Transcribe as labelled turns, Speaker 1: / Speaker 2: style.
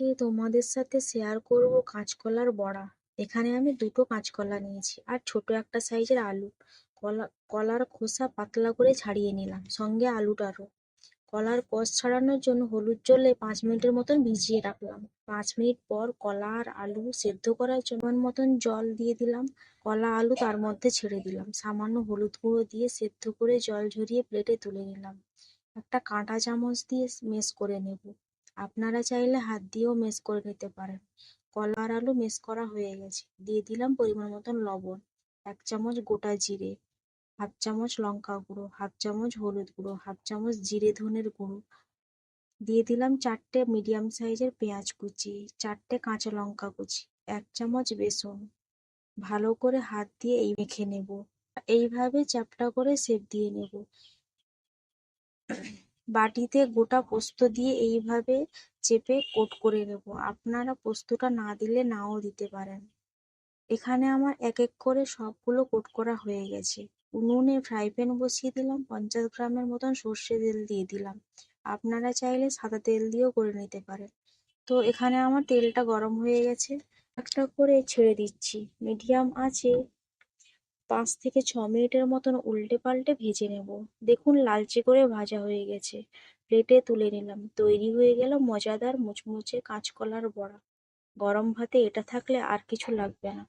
Speaker 1: আজকে তোমাদের সাথে শেয়ার করব কাঁচকলার বড়া। এখানে আমি দুটো কাঁচকলা নিয়েছি আর ছোট একটা সাইজের আলু। কলা, কলার খোসা পাতলা করে ছাড়িয়ে নিলাম, সঙ্গে আলুটারও। কলার কষ ছাড়ানোর জন্য হলুদ জলে পাঁচ মিনিটের মতন ভিজিয়ে রাখলাম। পাঁচ মিনিট পর কলা আর আলু সেদ্ধ করার জন্য মতন জল দিয়ে দিলাম। কলা, আলু তার মধ্যে ছেড়ে দিলাম। সামান্য হলুদ গুঁড়ো দিয়ে সেদ্ধ করে জল ঝরিয়ে প্লেটে তুলে নিলাম। একটা কাঁটা চামচ দিয়ে মেশ করে নেব। আপনারা চাইলে হাত দিয়েও মেস করে নিতে পারেন। কলা আর আলু মেস করা হয়ে গেছে। দিয়ে দিলাম পরিমাণ মতন লবণ, এক চামচ গোটা জিরে, হাফ চামচ লঙ্কা গুঁড়ো, হাফ চামচ হলুদ গুঁড়ো, হাফ চামচ জিরে ধনের গুঁড়ো। দিয়ে দিলাম চারটে মিডিয়াম সাইজের পেঁয়াজ কুচি, চারটে কাঁচা লঙ্কা কুচি, এক চামচ বেসন। ভালো করে হাত দিয়ে এই মেখে নেব। এইভাবে চ্যাপটা করে সেপ দিয়ে নেব। বাটিতে গোটা পোস্ত দিয়ে এইভাবে চেপে কোট করে নেব। আপনারা পোস্তটা না দিলে নাও দিতে পারেন। এখানে আমার এক এক করে সবগুলো কোট করা হয়ে গেছে। উনুনে ফ্রাই প্যান বসিয়ে দিলাম, পঞ্চাশ গ্রামের মতন সর্ষে তেল দিয়ে দিলাম। আপনারা চাইলে সাদা তেল দিয়েও করে নিতে পারেন। তো এখানে আমার তেলটা গরম হয়ে গেছে। একটা করে ছেড়ে দিচ্ছি। মিডিয়াম আছে। পাঁচ থেকে ছ মিনিটের মতন উল্টে পাল্টে ভেজে নেব। দেখুন, লালচে করে ভাজা হয়ে গেছে। প্লেটে তুলে নিলাম। তৈরি হয়ে গেল মজাদার মুচমুচে কাঁচকলার বড়া। গরম ভাতে এটা থাকলে আর কিছু লাগবে না।